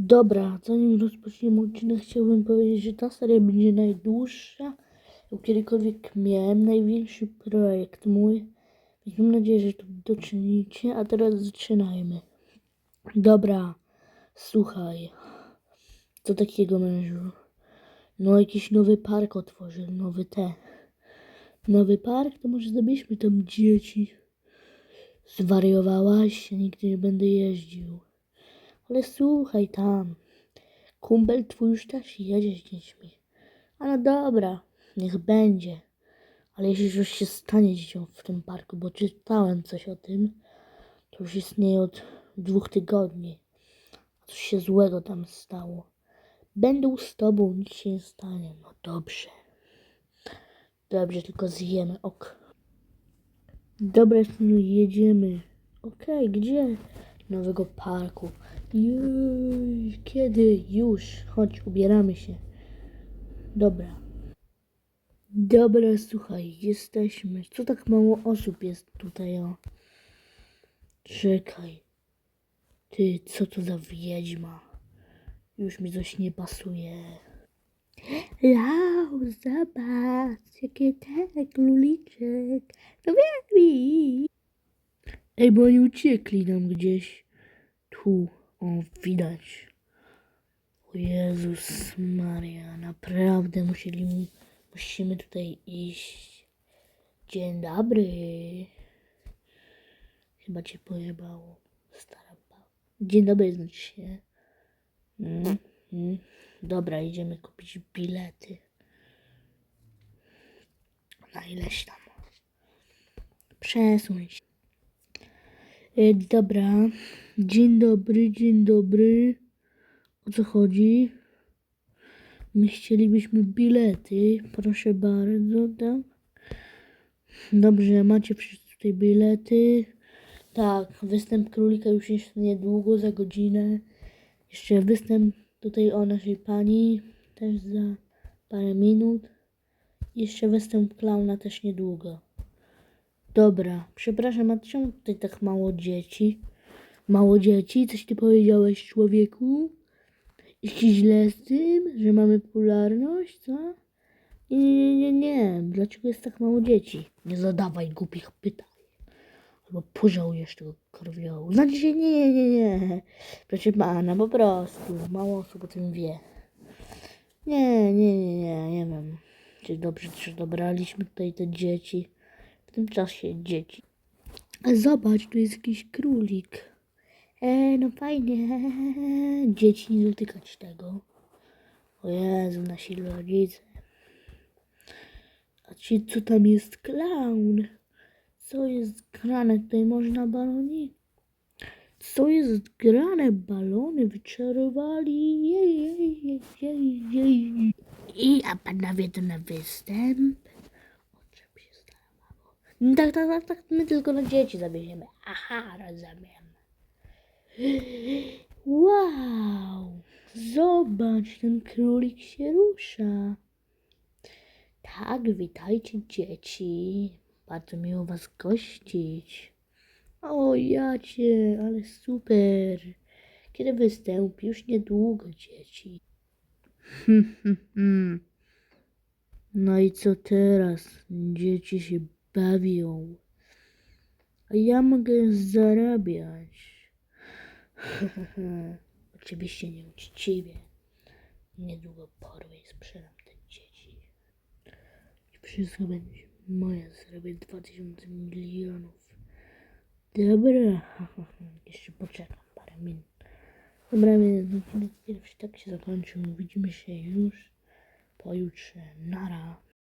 Dobra, zanim rozpoczniemy odcinek, chciałbym powiedzieć, że ta seria będzie najdłuższa, jaką kiedykolwiek miałem, największy projekt mój. Więc mam nadzieję, że to doczynicie, a teraz zaczynajmy. Dobra, słuchaj. Co takiego mężu? No jakiś nowy park otworzył, nowy te. Nowy park? To może zabierzmy tam dzieci. Zwariowałaś? Nigdy nie będę jeździł. Ale słuchaj tam. Kumpel twój już też jedzie z dziećmi. A no dobra, niech będzie. Ale jeśli już się stanie dzieciom w tym parku, bo czytałem coś o tym, to już istnieje od dwóch tygodni. Coś się złego tam stało. Będą z tobą, nic się nie stanie. No dobrze. Dobrze, tylko zjemy, ok. Dobra, synu, jedziemy. Okej, gdzie? Nowego parku. Jej, kiedy? Już. Chodź, ubieramy się. Dobra. Dobra, słuchaj, jesteśmy. Co tak mało osób jest tutaj, o? Czekaj. Ty, co to za wiedźma? Już mi coś nie pasuje. Lau, zobacz, jakie te króliczek. No wiem. Ej, bo oni uciekli nam gdzieś. Tu, o, widać. O Jezus Maria, naprawdę musieli, musimy tutaj iść. Dzień dobry. Chyba cię pojebało, stara baba. Dzień dobry, znaczy się. Mm, mm. Dobra, idziemy kupić bilety. Na ileś tam. Przesuń się. E, dobra. Dzień dobry, dzień dobry. O co chodzi? My chcielibyśmy bilety. Proszę bardzo, tak? Dobrze, macie wszyscy tutaj bilety. Tak, występ królika już jest niedługo, za godzinę. Jeszcze występ tutaj o naszej pani, też za parę minut. Jeszcze występ klauna też niedługo. Dobra, przepraszam, a czemu tutaj tak mało dzieci? Mało dzieci? Coś ty powiedziałeś, człowieku? Jest ci źle z tym, że mamy popularność, co? Nie, nie, nie, nie. Dlaczego jest tak mało dzieci? Nie zadawaj głupich pytań. Albo pożałujesz tego krwiołu. Znaczy się, nie, nie, nie. Proszę pana, po prostu. Mało osób o tym wie. Nie, nie, nie, nie, nie wiem. Czy dobrze, czy dobraliśmy tutaj te dzieci. Tym czasie dzieci. Zobacz, tu jest jakiś królik. E, no fajnie. Dzieci nie dotykać tego. O Jezu, nasi rodzice. A ci, co tam jest klaun? Co jest grane? Tutaj można baloni? Co jest grane? Balony wyczarowali. Jej, jej, jej, jej, jej. I a panowie to na występ? Tak, tak, tak, tak. My tylko na dzieci zawieziemy. Aha, rozumiem. Wow! Zobacz, ten królik się rusza. Tak, witajcie dzieci. Bardzo miło was gościć. O, jacie, ale super. Kiedy wystąpi? Już niedługo, dzieci. No i co teraz? Dzieci się bawią. A ja mogę zarabiać. Oczywiście nieuczciwie. Niedługo porwę i sprzedam te dzieci. I wszystko będzie moje. Zrobię 2000 milionów. Dobra. Jeszcze poczekam parę minut. Dobra, więc tak się zakończył. Widzimy się już pojutrze. Nara.